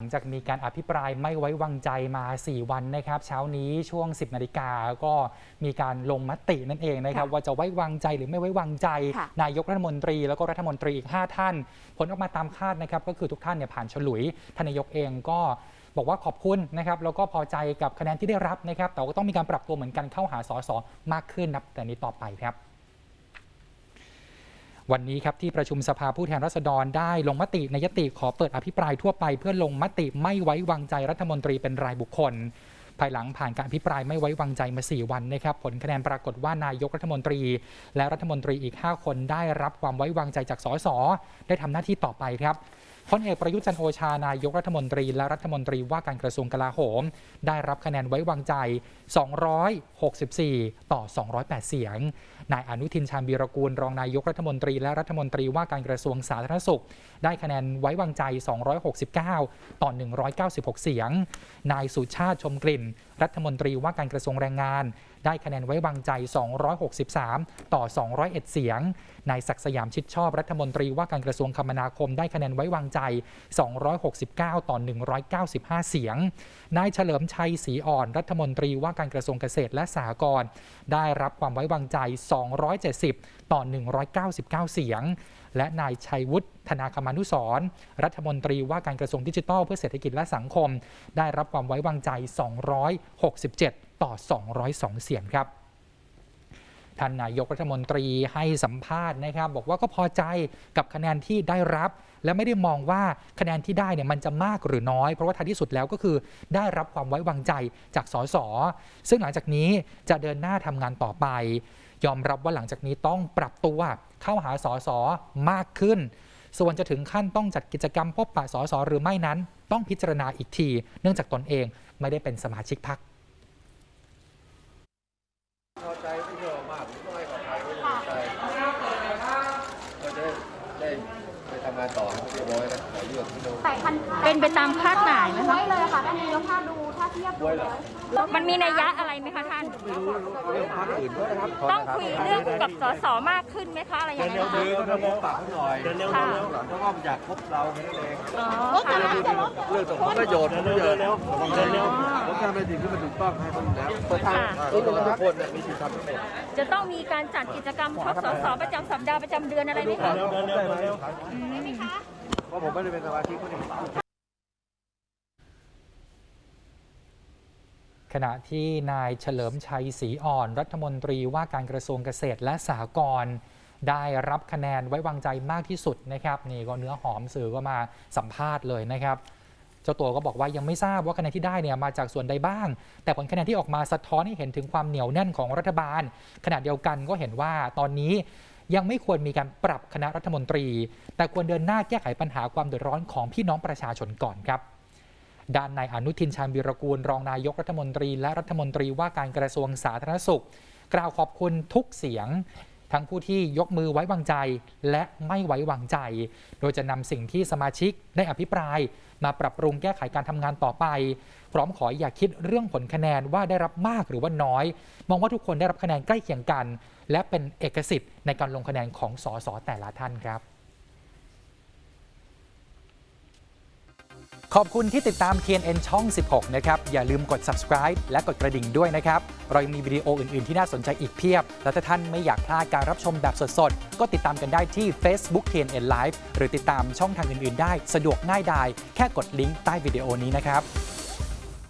หลังจากมีการอภิปรายไม่ไว้วางใจมา 4 วันนะครับ เช้านี้ช่วง 10นาฬิกาก็มีการลงมตินั่นเองนะครับค่ะว่าจะไว้วางใจหรือไม่ไว้วางใจค่ะนายกรัฐมนตรีแล้วก็รัฐมนตรีอีก 5 ท่าน ผลออกมาตามคาดนะครับ ก็คือทุกท่านเนี่ยผ่านฉลุยท่านนายกเองก็บอกว่าขอบคุณนะครับแล้วก็พอใจกับคะแนนที่ได้รับนะครับ แต่ว่าต้องมีการปรับตัวเหมือนกันเข้าหาสสมากขึ้นนับแต่นี้ต่อไปครับ วันนี้ครับที่ประชุมสภาผู้แทนราษฎรได้ลงมติในยติขอเปิดอภิปรายทั่วไป เพื่อลงมติไม่ไว้วางใจรัฐมนตรีเป็นรายบุคคล ภายหลังผ่านการอภิปรายไม่ไว้วางใจมา 4 วันนะครับ ผลคะแนนปรากฏว่านายกรัฐมนตรี และรัฐมนตรีอีก 5 คนได้รับความไว้วางใจจากสสได้ทำหน้าที่ต่อไปครับ พลเอกประยุทธ์จันโอชานายกรัฐมนตรี และรัฐมนตรีว่าการกระทรวงกลาโหม ได้รับคะแนนไว้วางใจ 264 ต่อ 208 เสียง นายอนุทินชาญวีรกูลรองนายกรัฐมนตรี และรัฐมนตรีว่าการกระทรวงสาธารณสุข ได้คะแนนไว้วางใจ 269 ต่อ 196 เสียง นายสุชาติชมกลิ่น รัฐมนตรีว่าการกระทรวงแรงงานได้คะแนนไว้วางใจ 263 ต่อ 201 เสียง นายศักสยามชิดชอบรัฐมนตรีว่าการกระทรวงคมนาคมได้คะแนนไว้วางใจ 269 ต่อ 195 เสียง นายเฉลิมชัยศรีอ่อนรัฐมนตรีว่าการกระทรวงเกษตรและสหกรณ์ได้รับความไว้วางใจ 270 ต่อ 199 เสียง และนายชัยวุฒิธนาคมานุสรรัฐมนตรีว่าการกระทรวงดิจิทัลเพื่อเศรษฐกิจและสังคม ได้รับความไว้วางใจ 267 ต่อ 202 เสียงครับท่านนายกรัฐมนตรีให้สัมภาษณ์นะครับ บอกว่าก็พอใจกับคะแนนที่ได้รับ และไม่ได้มองว่าคะแนนที่ได้เนี่ยมันจะมากหรือน้อย เพราะว่าท้ายที่สุดแล้วก็คือได้รับความไว้วางใจจากสสซึ่งหลังจากนี้จะเดินหน้าทำงานต่อไป ยอมรับว่าหลังจากนี้ต้องปรับตัวเข้าหาสสมากขึ้น ส่วนจะถึงขั้นต้องจัดกิจกรรมพบปะสสหรือไม่นั้น ต้องพิจารณาอีกที เนื่องจากตนเองไม่ได้เป็นสมาชิกพรรค พอใจไม่เยอะมากก็ให้กับใครไม่พอใจก็จะได้ไปทำ งานต่อให้เรียบร้อยนะขอเลือกที่เราแต่คันเป็นไปตามคาดหมายไหมคะ ไม่เลยค่ะท่านนายกถ้าดูถ้าเทียบดูแล้วมันมีนัยยะอะไรไหมคะท่านไม่รู้เรื่องพักอื่นด้วยนะครับต้องคุยเรื่องกับสสมากขึ้นไหมคะอะไรอย่างเงี้ยคือคะก็ต้องปากเขาหน่อยเร็วค่ะหลังเขาก็อยากพบเราแค่นั้นเองอ๋อค่ะ เรื่องของผลประโยชน์ผลประโยชน์ ผมทำในสิ่งที่มันถูกต้องให้มันแล้วเปิดทางทุกคนทุกคนเนี่ยมีสิทธิ์ทำทั้งหมดจะต้องมีการจัดกิจกรรมพบสสประจำสัปดาห์ประจำเดือนอะไรไหมคะได้ไหมเพราะผมไม่ได้เป็นสมาชิกคนนี้ขณะที่นายเฉลิมชัยศรีอ่อน รัฐมนตรีว่าการกระทรวงเกษตรและสหกรณ์ได้รับคะแนนไว้วางใจมากที่สุดนะครับนี่ก็เนื้อหอมสื่อก็มาสัมภาษณ์เลยนะครับ เจ้าตัวก็บอกว่ายังไม่ทราบว่าคะแนนที่ได้เนี่ยมาจากส่วนใดบ้าง แต่ผลคะแนนที่ออกมาสะท้อนให้เห็นถึงความเหนียวแน่นของรัฐบาล ขณะเดียวกันก็เห็นว่าตอนนี้ยังไม่ควรมีการปรับคณะรัฐมนตรี แต่ควรเดินหน้าแก้ไขปัญหาความเดือดร้อนของพี่น้องประชาชนก่อนครับ ด้านนายอนุทินชาญวีรกูล รองนายกรัฐมนตรี และรัฐมนตรีว่าการกระทรวงสาธารณสุข กล่าวขอบคุณทุกเสียง ทั้งผู้ที่ยกมือไว้วางใจ และไม่ไว้วางใจ โดยจะนำสิ่งที่สมาชิกได้อภิปราย มาปรับปรุงแก้ไขการทำงานต่อไป พร้อมขออย่าคิดเรื่องผลคะแนนว่าได้รับมากหรือว่าน้อย มองว่าทุกคนได้รับคะแนนใกล้เคียงกัน และเป็นเอกสิทธิ์ในการลงคะแนนของสสแต่ละท่านครับ ขอบคุณที่ติดตาม TNN ช่อง 16 นะครับ อย่าลืมกด subscribe และกดกระดิ่งด้วยนะครับ เรายังมีวิดีโออื่น ๆ ที่น่าสนใจอีกเพียบ และถ้าท่านไม่อยากพลาดการรับชมแบบสด ๆ ก็ติดตามกันได้ที่ Facebook TNN Live หรือติดตามช่องทางอื่น ๆ ได้ สะดวกง่ายดาย แค่กดลิงก์ใต้วิดีโอนี้นะครับ